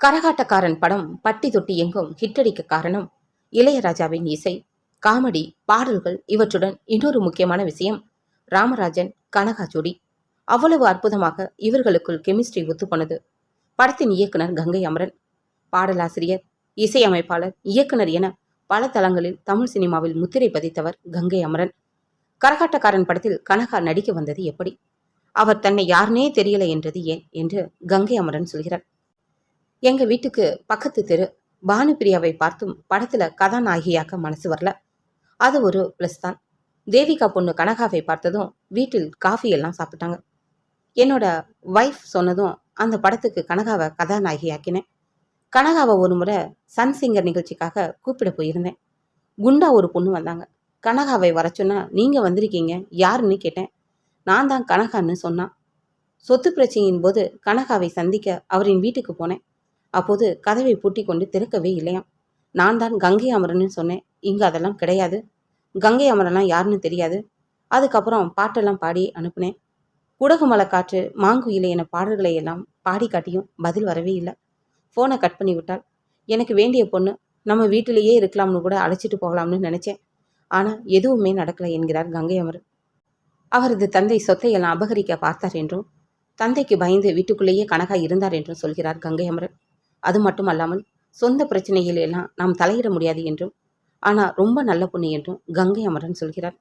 கரகாட்டக்காரன் படம் பட்டி தொட்டி எங்கும் ஹிட்டடிக்க காரணம் இளையராஜாவின் இசை காமெடி பாடல்கள் இவற்றுடன் இன்னொரு முக்கியமான விஷயம் ராமராஜன் கனகா ஜோடி அவ்வளவு அற்புதமாக இவர்களுக்குள் கெமிஸ்ட்ரி ஒத்துப்போனது. படத்தின் இயக்குனர் கங்கை அமரன் பாடலாசிரியர் இசையமைப்பாளர் இயக்குனர் என பல தளங்களில் தமிழ் சினிமாவில் முத்திரை பதித்தவர் கங்கை அமரன். கரகாட்டக்காரன் படத்தில் கனகா நடிக்க வந்தது எப்படி? அவர் தன்னை யாருனே தெரியல என்றது ஏன்? என்று கங்கை அமரன் சொல்கிறார். எங்க வீட்டுக்கு பக்கத்து தெரு பானுபிரியாவை பார்த்தும் படத்துல கதாநாயகியாக்க மனசு வரல. அது ஒரு ப்ளஸ் தான். தேவிகா பொண்ணு கனகாவை பார்த்ததும் வீட்டில் காஃபி எல்லாம் சாப்பிட்டாங்க. என்னோட ஒய்ஃப் சொன்னதும் அந்த படத்துக்கு கனகாவை கதாநாயகியாக்கினேன். கனகாவை ஒரு முறை சன் சிங்கர் நிகழ்ச்சிக்காக கூப்பிட போயிருந்தேன். குண்டா ஒரு பொண்ணு வந்தாங்க. கனகாவை வர சொன்னா நீங்க வந்திருக்கீங்க யாருன்னு கேட்டேன். நான் தான் கனகான்னு சொன்னான். சொத்து பிரச்சனையின் போது கனகாவை சந்திக்க அவரின் வீட்டுக்கு போனேன். அப்போது கதவை பூட்டி கொண்டு திறக்கவே இல்லையாம். நான் தான் கங்கை அமரன்னு சொன்னேன். இங்கே அதெல்லாம் கிடையாது. கங்கை அமரன்லாம் யாருன்னு தெரியாது. அதுக்கப்புறம் பாட்டெல்லாம் பாடி அனுப்புனேன். குடகுமலை காற்று மாங்குயிலை என பாடல்களை எல்லாம் பாடி காட்டியும் பதில் வரவே இல்லை. ஃபோனை கட் பண்ணி விட்டால் எனக்கு வேண்டிய பொண்ணு நம்ம வீட்டிலேயே இருக்கலாம்னு கூட அழைச்சிட்டு போகலாம்னு நினைச்சேன். ஆனால் எதுவுமே நடக்கலை என்கிறார் கங்கை அமரன். அவரது தந்தை சொத்தையெல்லாம் அபகரிக்க பார்த்தார் என்றும் தந்தைக்கு பயந்து வீட்டுக்குள்ளேயே கனகா இருந்தார் என்றும் சொல்கிறார் கங்கை அமரன். அது மட்டும் அல்லாமல் சொந்த பிரச்சனையில் எல்லாம் நாம் தலையிட முடியாது என்றும் ஆனால் ரொம்ப நல்ல பொண்ணு என்றும் கங்கை அமரன் சொல்கிறார்.